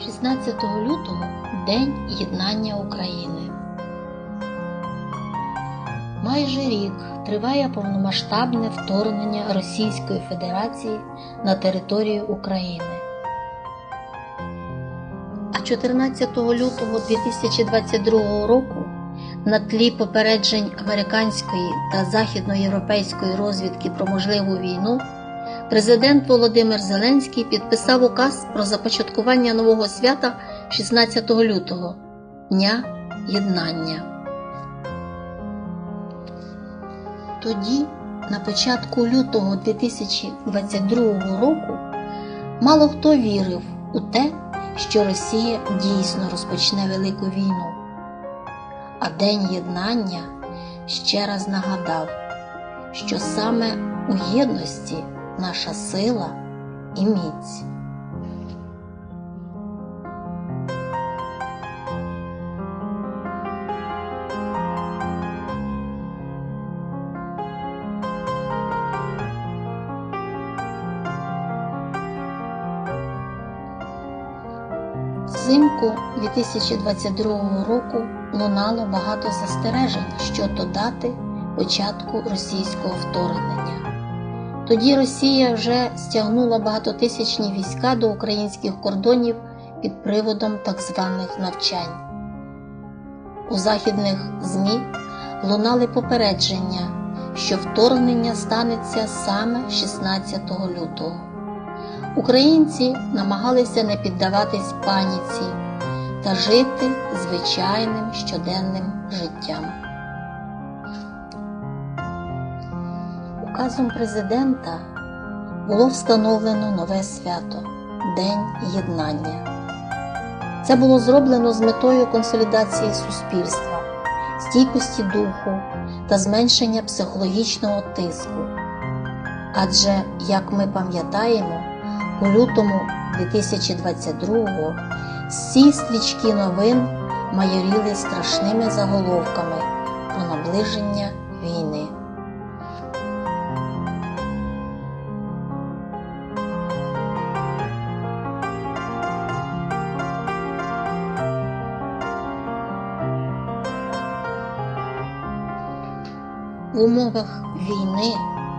16 лютого День єднання України. Майже рік триває повномасштабне вторгнення Російської Федерації на територію України. А 14 лютого 2022 року на тлі попереджень американської та західноєвропейської розвідки про можливу війну президент Володимир Зеленський підписав указ про започаткування нового свята 16 лютого Дня Єднання. Тоді, на початку лютого 2022 року, мало хто вірив у те, що Росія дійсно розпочне велику війну. А День Єднання ще раз нагадав, що саме у єдності наша сила і міць. Взимку 2022 року лунало багато застережень щодо дати початку російського вторгнення. Тоді Росія вже стягнула багатотисячні війська до українських кордонів під приводом так званих навчань. У західних ЗМІ лунали попередження, що вторгнення станеться саме 16 лютого. Українці намагалися не піддаватись паніці та жити звичайним щоденним життям. Указом президента було встановлено нове свято День Єднання. Це було зроблено з метою консолідації суспільства, стійкості духу та зменшення психологічного тиску. Адже, як ми пам'ятаємо, у лютому 2022-го всі стрічки новин майоріли страшними заголовками про наближення війни. В умовах війни,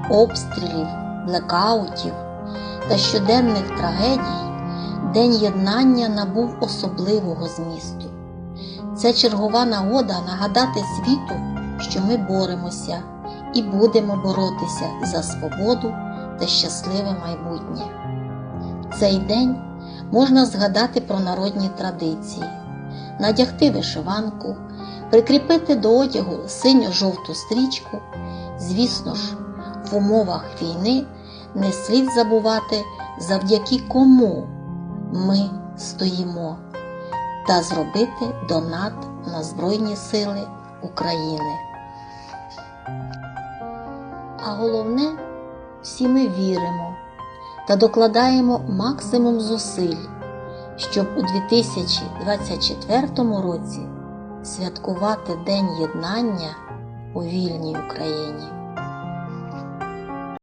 обстрілів, блекаутів та щоденних трагедій День єднання набув особливого змісту. Це чергова нагода нагадати світу, що ми боремося і будемо боротися за свободу та щасливе майбутнє. Цей день можна згадати про народні традиції, надягти вишиванку, прикріпити до одягу синьо-жовту стрічку. Звісно ж, в умовах війни не слід забувати, завдяки кому ми стоїмо, та зробити донат на Збройні Сили України. А головне, всі ми віримо та докладаємо максимум зусиль, щоб у 2024 році святкувати День Єднання у вільній Україні.